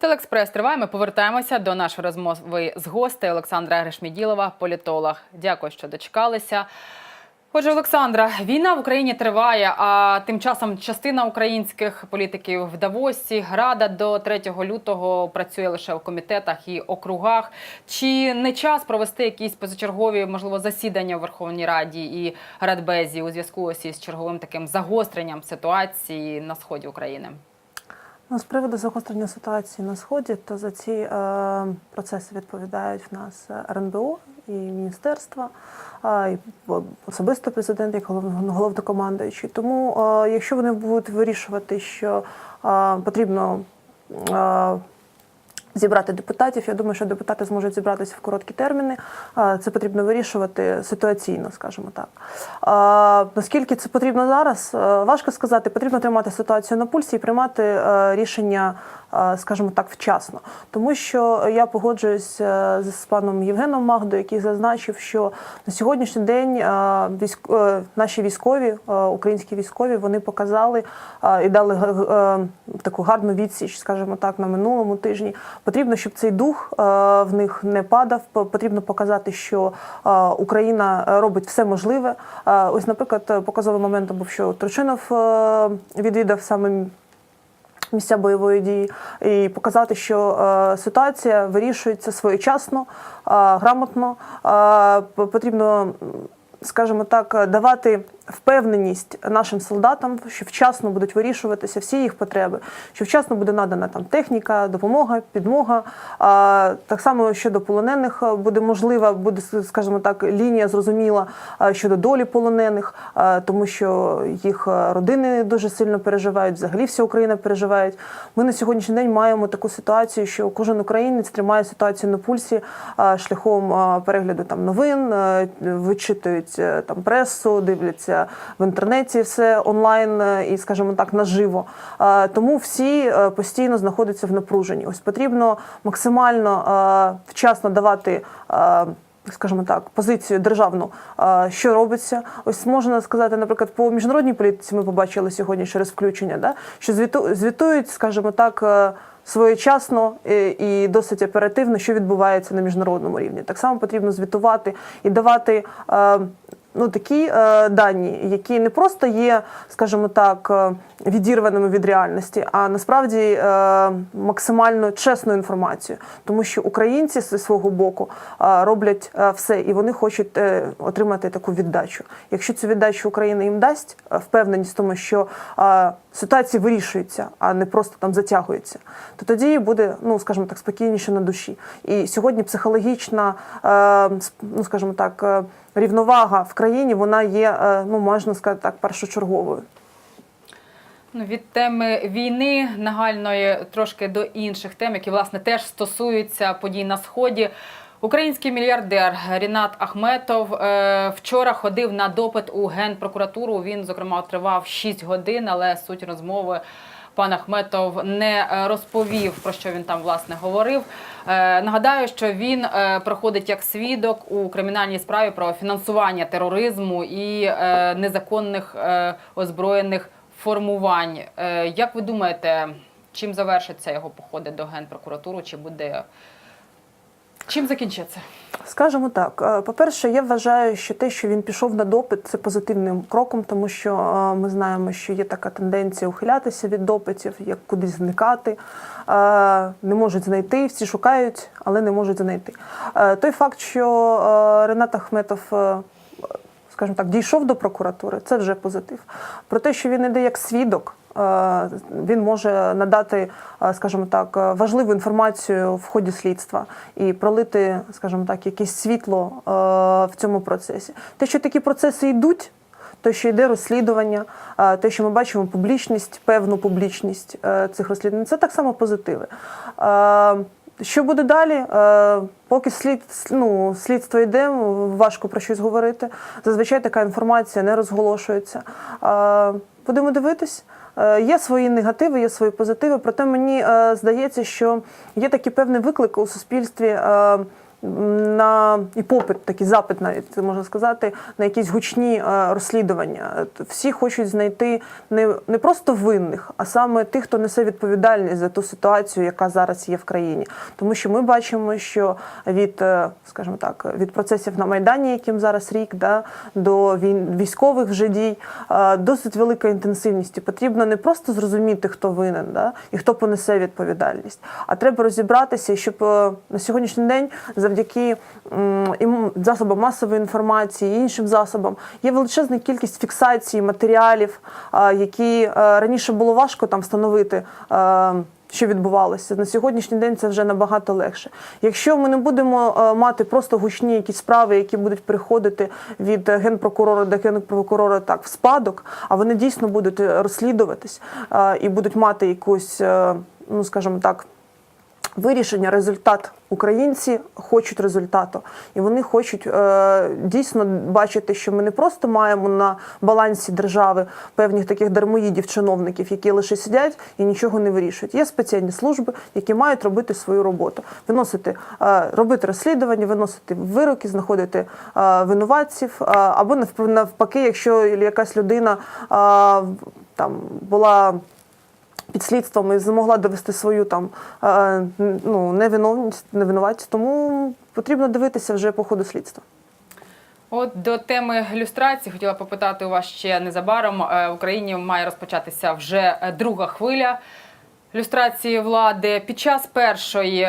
Телеекспрес триває. Ми повертаємося до нашої розмови з гостею Олександра Гришміділова, політолог. Дякую, що дочекалися. Отже, Олександра, війна в Україні триває, а тим часом частина українських політиків в Давосі Рада до 3 лютого працює лише у комітетах і округах. Чи не час провести якісь позачергові, можливо, засідання в Верховній Раді і Радбезі у зв'язку із черговим таким загостренням ситуації на сході України? Ну, з приводу загострення ситуації на сході, то за ці е, процеси відповідають в нас РНБО і міністерства, е, і особисто президент як голов- головнокомандуючий. Тому, е, якщо вони будуть вирішувати, що е, потрібно е, зібрати депутатів. Я думаю, що депутати зможуть зібратися в короткі терміни. Це потрібно вирішувати ситуаційно, скажімо так. Наскільки це потрібно зараз, важко сказати. Потрібно тримати ситуацію на пульсі і приймати е, рішення, е, скажімо так, вчасно. Тому що я погоджуюсь е, з паном Євгеном Магдою, який зазначив, що на сьогоднішній день військ- наші військові, українські військові, вони показали і дали таку гарну відсіч, скажімо так, на минулому тижні. Потрібно, щоб цей дух е, в них не падав. Потрібно показати, що е, Україна робить все можливе. Е, Ось, наприклад, показовим моментом був, що Турчинов е, відвідав саме місця бойової дії і показати, що е, ситуація вирішується своєчасно, е, грамотно. Е, потрібно, скажімо так, давати впевненість нашим солдатам, що вчасно будуть вирішуватися всі їх потреби, що вчасно буде надана там техніка, допомога, підмога. А, так само щодо полонених е, буде можлива, буде, скажімо так, лінія зрозуміла е, щодо долі полонених, е, тому що їх родини дуже сильно переживають, взагалі вся Україна переживають. Ми на сьогоднішній день маємо таку ситуацію, що кожен українець тримає ситуацію на пульсі шляхом перегляду там новин, вичитують там пресу, дивляться в інтернеті все онлайн е, і, скажімо так, наживо. Е, Тому всі е, постійно знаходяться в напруженні. Ось потрібно максимально е, вчасно давати. е, Скажімо так, позицію державну, е, що робиться. Ось можна сказати, наприклад, по міжнародній політиці ми побачили сьогодні через включення, да, що звітують, скажімо так, е, своєчасно е, і досить оперативно, що відбувається на міжнародному рівні. Так само потрібно звітувати і давати. Ну, такі е, дані, які не просто є, скажімо так, е, відірваними від реальності, а насправді е, максимально чесну інформацію, тому що українці зі свого боку е, роблять е, все, і вони хочуть е, отримати таку віддачу. Якщо цю віддачу Україна їм дасть, е, впевненість в тому, що е, ситуація вирішується, а не просто там затягується, то тоді буде, ну скажімо так, спокійніше на душі. І сьогодні психологічна, е, ну скажімо так, е, рівновага в країні вона є, е, ну можна сказати так, першочерговою. Ну, від теми війни нагальної трошки до інших тем, які власне теж стосуються подій на сході. Український мільярдер Рінат Ахметов е, вчора ходив на допит у генпрокуратуру. Він, зокрема, тривав 6 годин, але суть розмови пан Ахметов не е, розповів про що він там власне говорив. Е, нагадаю, що він е, проходить як свідок у кримінальній справі про фінансування тероризму і незаконних озброєних формувань. Як ви думаєте, чим завершаться його походи до генпрокуратури? Чи буде чим закінчиться? Скажемо так, е, по-перше, я вважаю, що те, що він пішов на допит, це позитивним кроком, тому що е, ми знаємо, що є така тенденція ухилятися від допитів, як кудись зникати, Е, не можуть знайти, всі шукають, але не можуть знайти. Той факт, що Рената Ренат Ахметов. Скажімо так, дійшов до прокуратури, це вже позитив. Про те, що він іде як свідок, е, він може надати, е, скажімо так, е, важливу інформацію в ході слідства і пролити, скажімо так, якесь світло в цьому процесі. Те, що такі процеси йдуть. Те, що йде розслідування, те, що ми бачимо публічність, певну публічність цих розслідувань, це так само позитиви. Що буде далі? Е, Поки слід, ну, слідство йде, важко про щось говорити. Зазвичай така інформація не розголошується. Е, Будемо дивитись. Е, Є свої негативи, є свої позитиви. Проте мені здається, що є такий певний виклик у суспільстві. На і попит, такий запит, навіть це можна сказати, на якісь гучні е, розслідування. Всі хочуть знайти не, не просто винних, а саме тих, хто несе відповідальність за ту ситуацію, яка зараз є в країні. Тому що ми бачимо, що від, е, скажімо так, від процесів на майдані, яким зараз рік, да, до військових вже дій, е, досить велика інтенсивність. І потрібно не просто зрозуміти, хто винен, да, і хто понесе відповідальність, а треба розібратися, щоб на сьогоднішній день завдяки засобам масової інформації іншим засобам є величезна кількість фіксацій матеріалів, а, які е, раніше було важко там встановити. е, Що відбувалося на сьогоднішній день, це вже набагато легше. Якщо ми не будемо е, мати просто гучні якісь справи, які будуть приходити від е, генпрокурора до генпрокурора так в спадок, а вони дійсно будуть е, розслідуватись е, і будуть мати якусь, е, ну скажімо так, вирішення, результат. Українці хочуть результату, і вони хочуть е, дійсно бачити, що ми не просто маємо на балансі держави певних таких дармоїдів, чиновників, які лише сидять і нічого не вирішують. Є спеціальні служби, які мають робити свою роботу, виносити, е, робити розслідування, виносити вироки, знаходити е, винуватців, е, або навп- навпаки, якщо якась людина е, там була під слідством і змогла довести свою там е, ну, невиновність, невинуватість, тому потрібно дивитися вже по ходу слідства. От до теми люстрації хотіла попитати у вас ще незабаром. Е, В Україні має розпочатися вже е, друга хвиля люстрації влади. Під час першої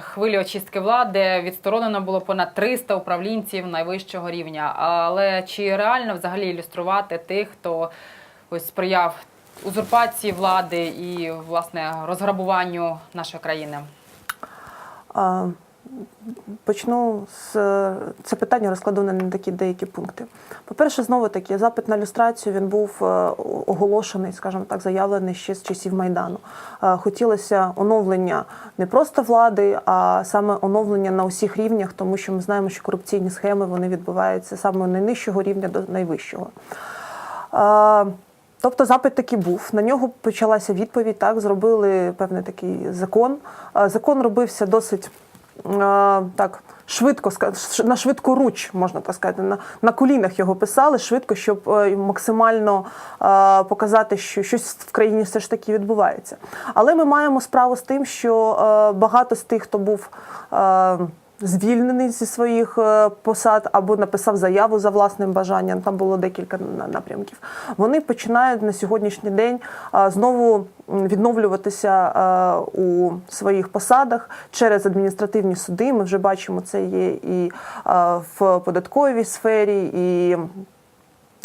хвилі очистки влади відсторонено було понад 300 управлінців найвищого рівня. Але чи реально взагалі ілюструвати тих, хто ось сприяв узурпації влади і власне розграбуванню нашої країни? А, Почну з це питання розкладу на такі деякі пункти. По-перше, знову таки, запит на люстрацію він був е, оголошений, скажімо так, заявлений ще з часів Майдану. Е, Хотілося оновлення не просто влади, а саме оновлення на усіх рівнях, тому що ми знаємо, що корупційні схеми вони відбуваються саме найнижчого рівня до найвищого. Тобто запит таки був. На нього почалася відповідь. Так, зробили певний такий закон. Е, Закон робився досить е, так швидко, на швидку руч, можна так сказати. На, на колінах його писали швидко, щоб е, максимально показати, що щось в країні все ж таки відбувається. Але ми маємо справу з тим, що багато з тих, хто був. Звільнений зі своїх е, посад або написав заяву за власним бажанням. Там було декілька напрямків. Вони починають на сьогоднішній день знову відновлюватися е, у своїх посадах через адміністративні суди. Ми вже бачимо, це є і е, в податковій сфері, і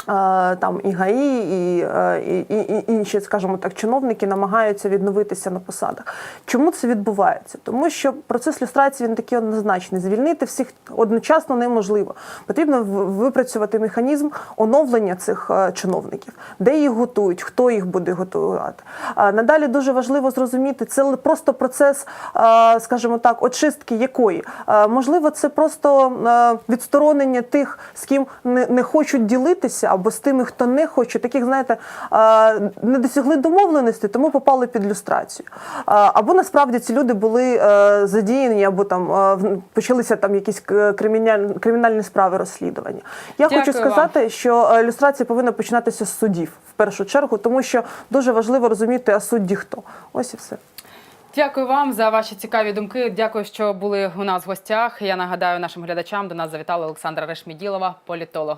там і ГАІ, і, е, і, і, і інші, скажімо так, чиновники намагаються відновитися на посадах. Чому це відбувається? Тому що процес люстрації він такий однозначний. Звільнити всіх одночасно неможливо. Потрібно випрацювати механізм оновлення цих е, чиновників, де їх готують, хто їх буде готувати. Надалі дуже важливо зрозуміти, це просто процес, е, скажімо так, очистки якої. Е, Можливо, це просто е, відсторонення тих, з ким не хочуть ділитися, або з тими, хто не хоче, таких, знаєте, не досягли домовленості, тому попали під люстрацію. Або насправді ці люди були е, задіяні, або там е, почалися там якісь кримінальні, справи розслідування. Я Дякую хочу вам. сказати, що е, люстрація повинна починатися з судів в першу чергу, тому що дуже важливо розуміти, а судді хто. Ось і все. Дякую вам за ваші цікаві думки. Дякую, що були у нас в гостях. Я нагадаю нашим глядачам. До нас завітала Олександра Решміділова, політолог.